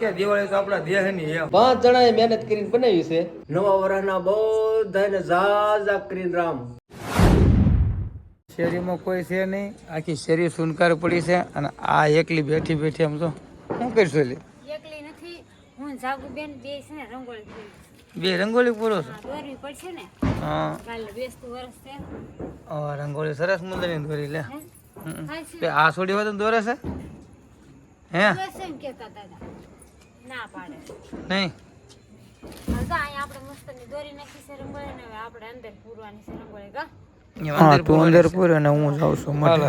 કે દિવાળી તો આપણા દેહની એમ. પાંચ જણાએ મહેનત કરીને બનાવી છે. નવા વર્ષના બધાને ઝાઝા કરીને રામ. શેરીમાં કોઈ છે નહીં. આખી શેરી સુનકાર પડી છે અને આ એકલી બેઠી બેઠી આમ તો શું કરશું એટલે? એકલી નથી. હું જાગુબેન બે છે ને રંગોળી બે રંગોળી પૂરો છો? દોરવી પડશે ને? હા. કાલે બેસતું વરસ છે. રંગોળી સરસ મજાની દોરી લે. આ છોડી હોય તો દોરે છે? હે? દાદા ના પાડે. નહીં. તો અહીંયા આપણે મસ્તની દોરી નાખી છે રંગોળી ને હવે આપણે અંદર પૂરવાની છે રંગોળી કા હા તું અંદર પૂરે અને હું જાઉં છું મઠે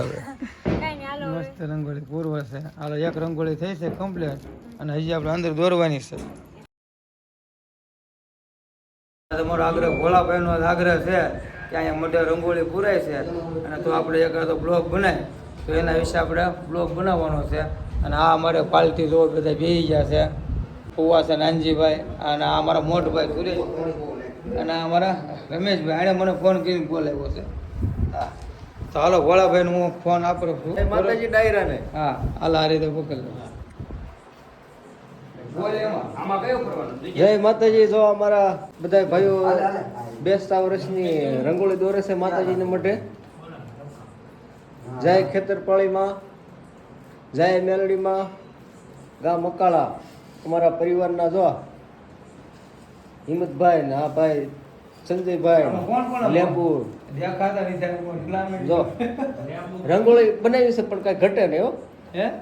કઈ નહીં હાલો હવે. મસ્ત રંગોળી પૂર્વ છે. હાલો એક રંગોળી થઈ છે કમ્પ્લીટ અને હજી આપણે અંદર દોરવાની છે. તમારો આગ્રહ ભોળાભાઈ નો આગ્રહ છે કે અહીંયા મોઢે રંગોળી પૂરાય છે. અને તો આપણે એક તો બ્લોગ બનાય. તો એના વિશે આપણે બ્લોગ બનાવવાનો છે. અને આ અમારે પાલટી જો બધા બેસી ગયા છે. ફુવા છે નાનજીભાઈ અને આ અમારા મોટભાઈ સુરેશ અને અમારા રમેશભાઈ એણે મને ફોન કરીને બોલાવ્યો છે. હા. તો હાલો ભોળાભાઈ હું ફોન આપું છું. માતાજી ડાયરા ને? હા હાલ આ રીતે પકડ જય માતાજી જો અમારા બધા ભાઈઓ બેસતા વર્ષની રંગોળી દોરે છે માતાજીને મઢે. જય ખેતરપાળીમાં જય મેલડીમાં ગામ મકાળા. અમારા પરિવારના જો હિંમતભાઈ ના ભાઈ સંજયભાઈ લેંબુ જો રંગોળી બનાવી છે પણ કાંઈ ઘટે નહીં હો.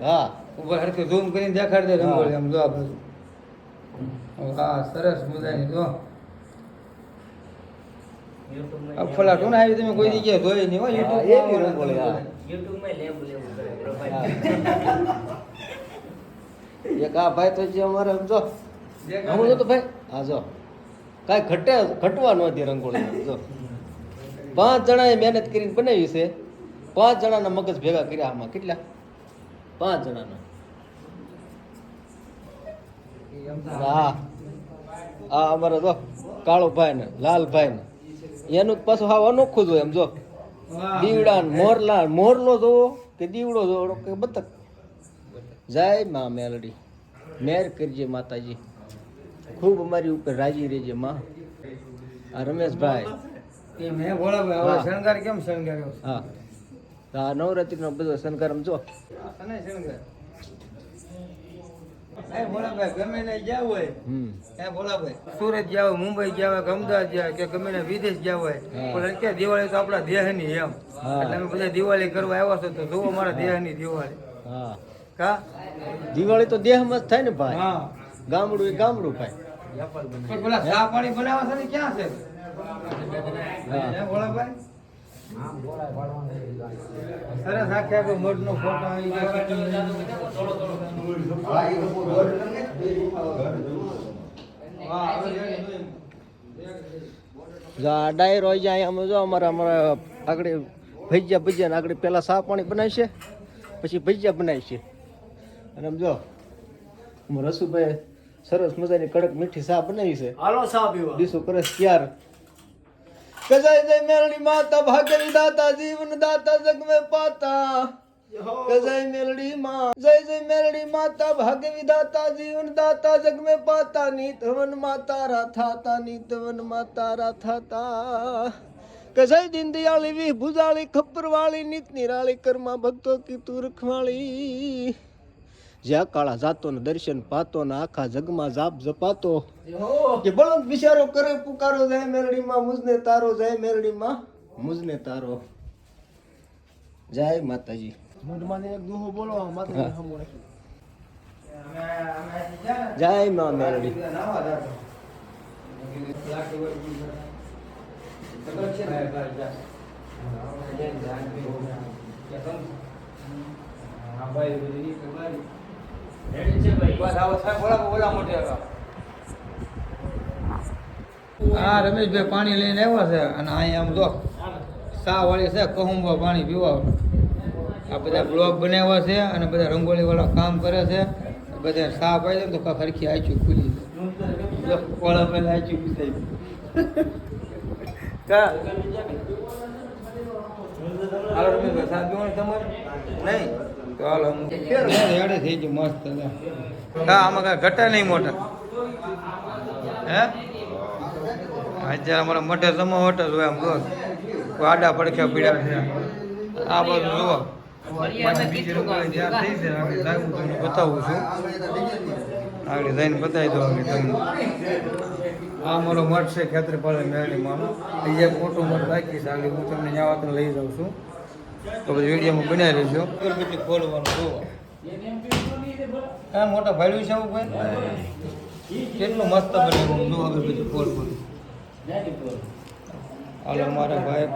હા? ઉપર હરખે ઝૂમ કરીને દેખાડ દે રંગોળી આમ જો આ બાજુ. હા સરસ મજાની જો. અફલા ટોન આવી તમે કોઈ જગ્યાએ જોઈ નહીં હોય એવી રંગોળી. એક આ ભાઈ તો જે અમારે જો હમણાં તો ભાઈ. હા જો કાંઈ ઘટે ઘટવા નહોતી રંગોળી જો. પાંચ જણાએ મહેનત કરીને બનાવી છે. પાંચ જણાના મગજ ભેગા કર્યા આમાં. કેટલા? પાંચ જણાના. હા. આ અમારે જો કાળુભાઈ ને લાલભાઈ ને એનું પાછું હાવ અનોખું જ હોય એમ જો. દીવડા ને મોરલા મોરલો જોવો કે દીવડો જોવો કે બતક. જય માં મેલડી. મેર કરજે માતાજી. ખૂબ અમારી ઉપર રાજી રહેજે માં. આ રમેશભાઈ. મેં ભોળાભાઈ શણગાર કેમ શણગાર્યો? હા. આ નવરાત્રીનો બધો શણગાર જો. શણગાર? ને સુરત ગયા હોય મુંબઈ ગયા હોય કે અમદાવાદ ગયા કે ગમે ને વિદેશ ગયા હોય પણ અત્યારે દિવાળી તો આપણા દેહની એમ. હા. એટલે અમે બધા દિવાળી કરવા આવ્યા છો તો જોવો મારા દેહની દિવાળી. હા. કા? દિવાળી તો દેહમાં જ થાય ને ભાઈ. ગામડું એ ગામડું ભાઈ. પણ પેલા ચા પાણી બનાવવા છે ને ક્યાં છે? સરસ આખે આખો ફોટો જોઈ. જો આ ડાયરો અમે જો અમારા અમારા આગળ ભજીયા ભજીયા આગળ પેલા સા પાણી બનાવશે પછી ભજીયા બનાવશે અને આમ જો આમાં રસુભાઈ સરસ મજાની કડક મીઠી સા બનાવી છે. હાલો સા પીવા. ડીસો કરે ત્યાર. કજાય જય મેલડી માતા ભાગરી દાતા જીવન દાતા જગ મે પાતા કજાય મેલડી માં જય જય મેલડી માતા ભાગવી દાતા જીવન દાતા જગ મે પાતા નીતવન માતા રાથાતા નીતવન માતા રાથાતા કજાય દિન દિયાળી વી ભુજાળી ખપ્પરવાળી નીત નિરાળી કર્મા ભક્તો કી તું રખવાળી. જ્યાં કાળા જાતો ને દર્શન પાતો ને આખા જગમાં જાપ જપાતો. કે બળદ વિચારો કરે પુકારો જાય મેરડી માં મુજને તારો જાય મેરડી માં મુજને તારો. જય માતાજી. મુઢમાં એક દુહો બોલો માતાજી સામું જય મા મેરડી. હા રમેશભાઈ પાણી લઈને આવ્યા છે અને અહીંયા આમ જો સા વાળી છે, કહુંબા પાણી પીવા. આ બધા બ્લોક બનાવ્યા છે અને બધા રંગોળી વાળા કામ કરે છે. બધા સા પાડી દે તો કાંઈક હરખી આચું ખુલી પહેલા આચું પૂછાય કા? હાલો તમારે? નહીં? તો હાલ થઈ ગયું મસ્ત હા આમાં કાંઈ ઘટે નહીં મોટા. હે? અત્યારે અમારા મોટે જમાવટ જ હોય આમ જો. આડા પડખ્યા પીડ્યા છે. આ બધું જુઓ. બતાવું છું. આગળ જઈને બતાવી દઉં આગળ તમને આ મારો મઠ છે ખેતરપાળી મેળીમાંનો એ એક મોટું મઠ રાખીશ છે. આગળ હું તમને ત્યાં વાતને લઈ જાઉં છું. તો પછી વિડીયોમાં બનાવી રહેજો અગરબત્તી ખોલવાનું જુઓ હા મોટા ભાડ્યું છે આવું ભાઈ કેટલું મસ્ત બને હું જો હાલો મારા ભાઈ.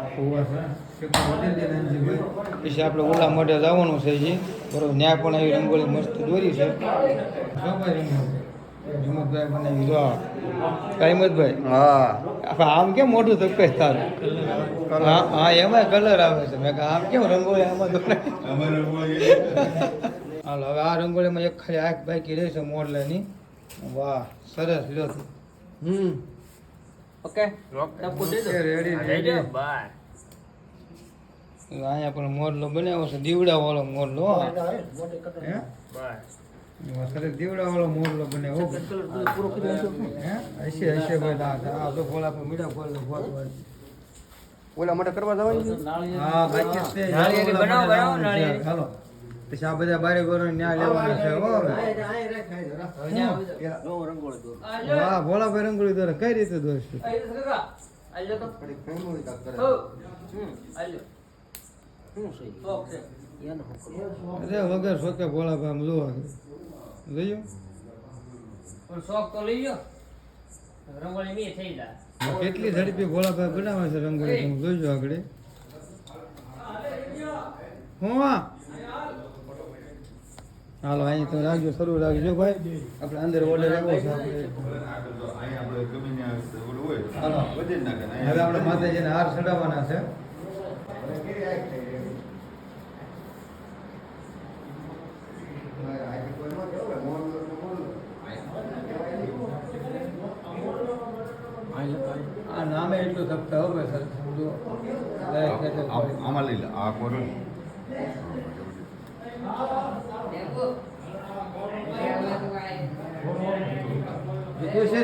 પછી આપણે ઓલા માટે જવાનું છે જી બરોબર ત્યાં પણ આવી રંગોળી મસ્ત દોરી છે. હિંમતભાઈ મને જો કાઈમતભાઈ હા. આમ કેમ મોટું ધક્કે તારું? હા હા એમાં કલર આવે છે. મેં કહ્યું આમ કેમ રંગોળી આમાં દોરાય હાલો હવે આ રંગોળીમાં એક ખાલી આંખ બાકી છે મોરલાની વાહ સરસ લ્યો તું. હમ. ઓકે રેડી રેડી અહીંયા પણ મોરલો બનાવ્યો છે દીવડા વાળો મોરલો હો. હે એમાં દીવડાવાળો દીવડા બને મોરલો બનાવ્યો હે? હશે હશે ભાઈ આ તો ફોલા પર મીઠા ફોલ ફોલ ઓલા માટે કરવા જવાનું હા બાકી છે નાળિયેરી બનાવો, બનાવો, નાળિયેરી. હાલો. પછી આ બધા બારે ગોરો ન્યા લેવાનો છે હો હવે. ભોળા ભોળાભાઈ રંગોળી દોરે. કઈ રીતે દોરશું? અરે વગર શોકે ભોળા ભામ લો લઈ શોખ તો લઈ લો રંગોળી મી થઈ જાય. કેટલી ઝડપી ભોળાભાઈ બનાવે છે રંગોળી તમે જોઈજો આગળ. હું હાલો અહીં તમે રાખજો શરૂ રાખજો. ભાઈ આપણે અંદર ઓર્ડર આવ્યો છે આપણે. હવે આપણે માતાજીને હાર ચડાવવાના છે.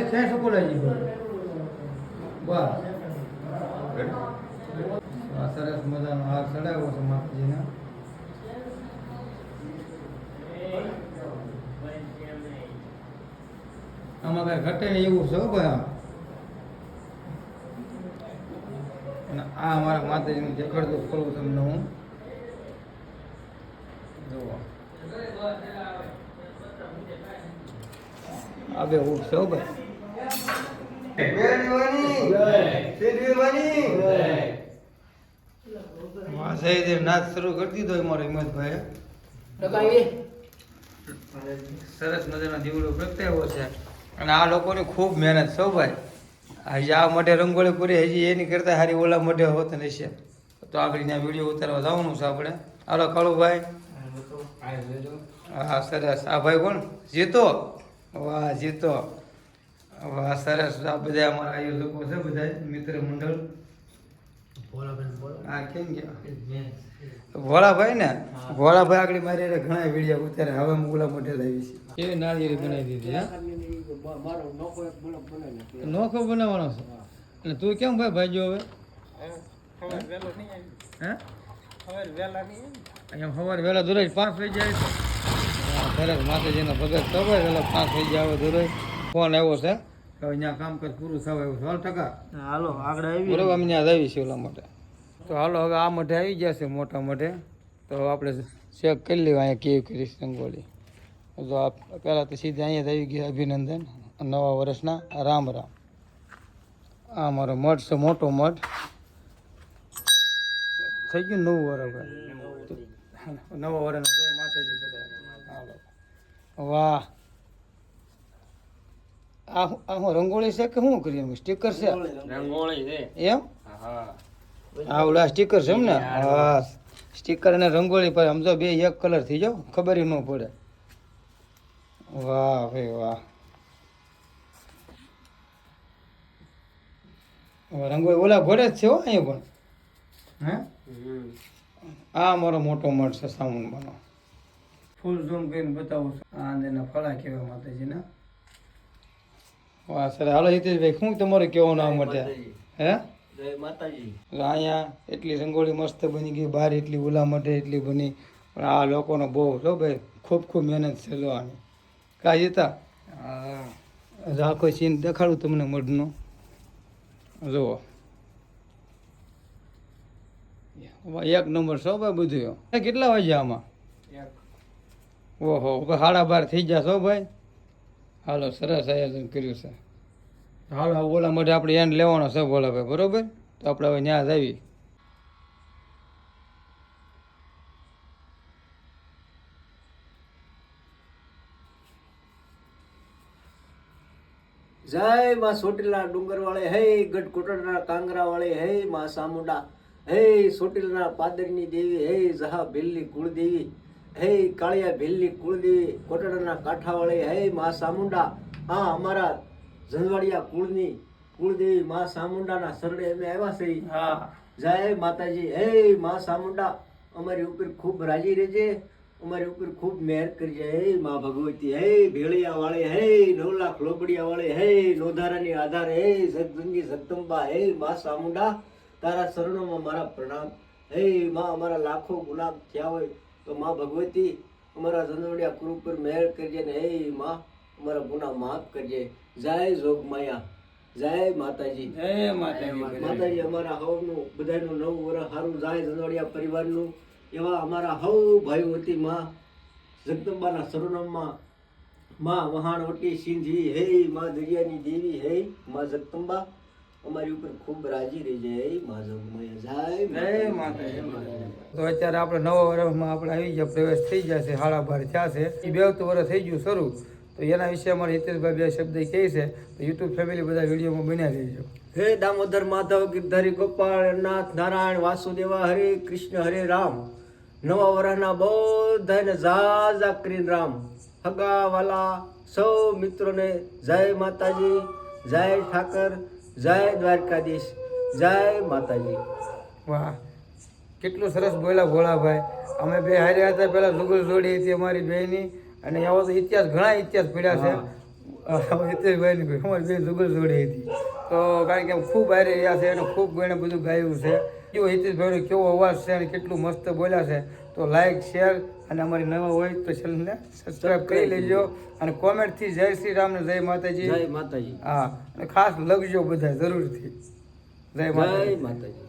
છે સકોડાજી બસ. સરસ મજાનો હાર ચડાવ્યો છે માતાજીને. આમાં કઈ ઘટે નહીં એવું છે ભાઈ આમ અને આ અમારા માતાજીનું દેખાડતું ખોલું તમને હું. જુઓ. આ બે ઊંટ છે હો ભાઈ. નાચ શરૂ કરી દીધો અમારો હિંમતભાઈ સરસ મજાનો દીવડો પ્રગટાવ્યો છે. અને આ લોકોની ખૂબ મહેનત સૌ ભાઈ. હજી આ માટે રંગોળી પૂરી હજી એની કરતા સારી ઓલા માટે હોત ને છે. તો આગળ ત્યાં વીડિયો ઉતારવા જવાનું છે આપણે. હાલો કાળુભાઈ. હા સરસ. આ ભાઈ કોણ? જીતો? વાહ જીતો. વાહ સરસ. આ બધા અમારા લોકો છે બધા મિત્ર મંડળ. હા કેમ ગયા? ભોળાભાઈ ને? ભોળાભાઈ આગળ મારી ઘણા વીડિયો ઉતારે હવે હું ઓલા મોઢે લાવી છે. એ નાળિયેરી બનાવી દીધી હા? નોખો બનાવવાનો છે. અને તું કેમ ભાઈ ભાઈજો હવે? હે? અહીંયા સવારે વહેલા દરરોજ પાંચ થઈ જાય છે. સરસ માતાજીનો ભગત સવારે વહેલા પાંચ થઈ જાય દરરોજ ફોન આવ્યો છે. હવે અહીંયા કામકાજ પૂરું થવા આવ્યું સો ટકા હાલો આગળ આવી બરોબર અમે ત્યાં આવી છીએ ઓલા માટે. તો હાલો હવે આ મઠે આવી ગયા છે મોટા મઠે તો આપણે ચેક કરી લેવા અહીંયા કેવી કરીશ રંગોળી. તો આ પહેલાં તો સીધા અહીંયા આવી ગયા અભિનંદન. નવા વર્ષના રામ રામ. આ મારો મઠ છે મોટો મઠ. થઈ ગયું નવું વર્ષ નવા વર્ષ જય માતાજી બધા. વાહ. આ હું રંગોળી છે કે શું કરીએ સ્ટીકર છે? રંગોળી છે. એમ? હા. ઓલા સ્ટીકર છે એમ ને? હા. સ્ટીકર અને રંગોળી પર સમજો બે એક કલર થઈ જાવ ખબર ન પડે. વાહ ભાઈ વાહ. રંગોળી ઓલા ઘોડે જ છે હો અહીંયા પણ. હે? આ મારો મોટો મઠ છે સામુન બનો ફૂલ ઝૂમ કરીને બતાવું છું. આ એના ફળા કહેવાય માતાજીના. વાહ સર હાલો હિતેશભાઈ શું તમારે કહેવાનું આ માટે? હે? અહીંયા એટલી રંગોળી મસ્ત બની ગઈ બહાર એટલી ઓલા મઢે એટલી બની. પણ આ લોકોનો બહુ જો ભાઈ ખૂબ ખૂબ મહેનત છે લો આની. કાંઈ જતા રાખો સીન દેખાડું તમને મઢનો. જુઓ. એક નંબર સો ભાઈ બધું કેટલા વાગ્યા આમાં? ઓહો હવે સાડા બાર થઈ જા સો ભાઈ હાલો સરસ આયોજન કર્યું છે. હાલો ઓલા માટે આપણે એન્ડ લેવાનો છે બોલા ભાઈ બરોબર? તો આપણે હવે ત્યાં જ આવી જય માં સોટીલા ડુંગર વાળે હે ગઢ કોટડના કાંગરા વાળે હે માં સામુંડા હે સોટીલના પાદરની દેવી હે જહા ભીલની કુળદેવી હે કાળિયા ભીલની કુળદેવી કોટડના કાંઠા વાળે હે માં સામુંડા. હા અમારા ઝંઝવાડિયા કુળની કુળદેવી માં સામુંડાના શરણે અમે આવ્યા છે હા. જય માતાજી હે માં સામુંડા અમારી ઉપર ખૂબ રાજી રહેજે. અમારી ઉપર ખૂબ મહેર કરજે હે મા ભગવતી હે ભેળિયા વાળે હે નવ લાખ લોબડિયા વાળે હે નોધારાની આધારે હે સદગંગી જગદંબા હે મા સામુંડા તારા શરણોમાં મારા પ્રણામ. હે માં અમારા લાખો ગુલાબ થયા હોય તો મા ભગવતી અમારા જનવડિયા કુરુ પર મહેર કરજે ને હે મા અમારા ગુના માફ કરજે. જય જોગ માયા જય માતાજી. જય માતાજી. માતાજી અમારા હવનું બધાનું નવું વર્ષ સારું જાય ધનવાડિયા પરિવારનું. એવા અમારા હવ ભાઈઓ વતી માં જગદંબાના સરનામમાં માં વહાણવટી સિંધી હે માં દરિયાની દેવી હે માં જગદંબા. અમારી ઉપર ખૂબ રાજી રહી જય માં જગમય જય તો અત્યારે આપણે નવા વર્ષમાં આપણે આવી ગયા પ્રવેશ થઈ જશે હાડા બાર થયા છે. એ બેવતું વર્ષ થઈ ગયું શરૂ. તો એના વિશે અમારે હિતેશભાઈ બે શબ્દ કહે છે તો યુટ્યુબ ફેમિલી બધા વિડીયોમાં બન્યા રહેજો. હે દામોદર માધવ ગિરધારી ગોપાલ નાથ નારાયણ વાસુદેવા હરે કૃષ્ણ હરે રામ. નવા વર્ષના બધાને ઝાઝા કરીને રામ. હગા વાલા સૌ મિત્રોને જય માતાજી જય ઠાકર જય દ્વારકાધીશ જય માતાજી. વાહ કેટલું સરસ બોલ્યા ભોળાભાઈ. અમે બે હાર્યા હતા પહેલાં જુગલ જોડી હતી અમારી બેની અને એવો તો ઇતિહાસ ઘણા ઇતિહાસ પડ્યા છે. હિતેશભાઈની અમારી બે જુગલ જોડી હતી. તો કારણ કે ખૂબ હારે રહ્યા છે અને ખૂબ એને બધું ગાયું છે. જો હિતેશભાઈનો કેવો અવાજ છે અને કેટલું મસ્ત બોલ્યા છે તો લાઈક શેર અને અમારી નવા હોય તો ચેનલને સબસ્ક્રાઈબ કરી લેજો. અને કોમેન્ટથી જય શ્રી રામ ને જય માતાજી. જય માતાજી. હા અને ખાસ લખજો બધા જરૂરથી. જય માતાજી. જય માતાજી.